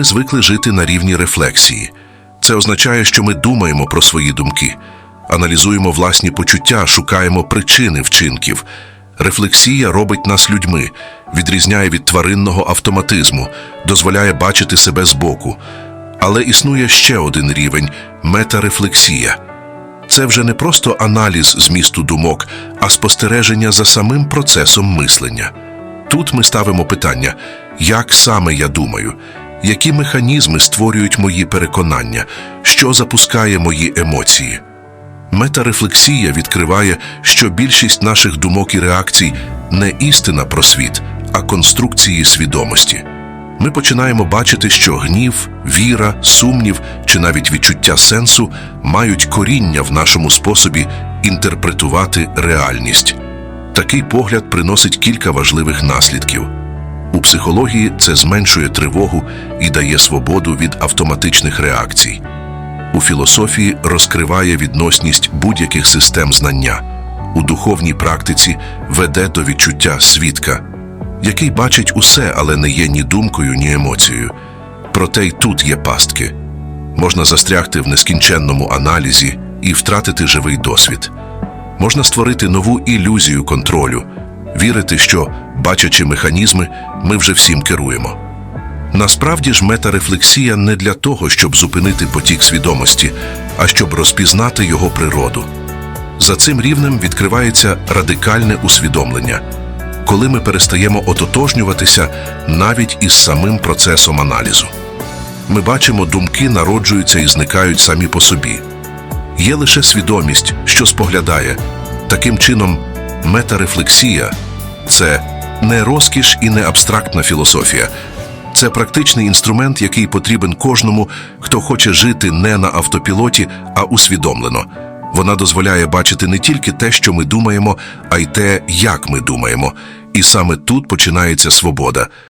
Ми звикли жити на рівні рефлексії. Це означає, що ми думаємо про свої думки, аналізуємо власні почуття, шукаємо причини вчинків. Рефлексія робить нас людьми, відрізняє від тваринного автоматизму, дозволяє бачити себе збоку. Але існує ще один рівень метарефлексія. Це вже не просто аналіз змісту думок, а спостереження за самим процесом мислення. Тут ми ставимо питання, як саме я думаю, які механізми створюють мої переконання, що запускає мої емоції. Метарефлексія відкриває, що більшість наших думок і реакцій не істина про світ, а конструкції свідомості. Ми починаємо бачити, що гнів, віра, сумнів чи навіть відчуття сенсу мають коріння в нашому способі інтерпретувати реальність. Такий погляд приносить кілька важливих наслідків. У психології це зменшує тривогу і дає свободу від автоматичних реакцій. У філософії розкриває відносність будь-яких систем знання. У духовній практиці веде до відчуття свідка, який бачить усе, але не є ні думкою, ні емоцією. Проте й тут є пастки. Можна застрягти в нескінченному аналізі і втратити живий досвід. Можна створити нову ілюзію контролю, вірити, що, бачачи механізми, ми вже всім керуємо. Насправді ж метарефлексія не для того, щоб зупинити потік свідомості, а щоб розпізнати його природу. За цим рівнем відкривається радикальне усвідомлення, коли ми перестаємо ототожнюватися навіть із самим процесом аналізу. Ми бачимо, думки народжуються і зникають самі по собі. Є лише свідомість, що споглядає. Таким чином, метарефлексія це не розкіш і не абстрактна філософія. Це практичний інструмент, який потрібен кожному, хто хоче жити не на автопілоті, а усвідомлено. Вона дозволяє бачити не тільки те, що ми думаємо, а й те, як ми думаємо. І саме тут починається свобода.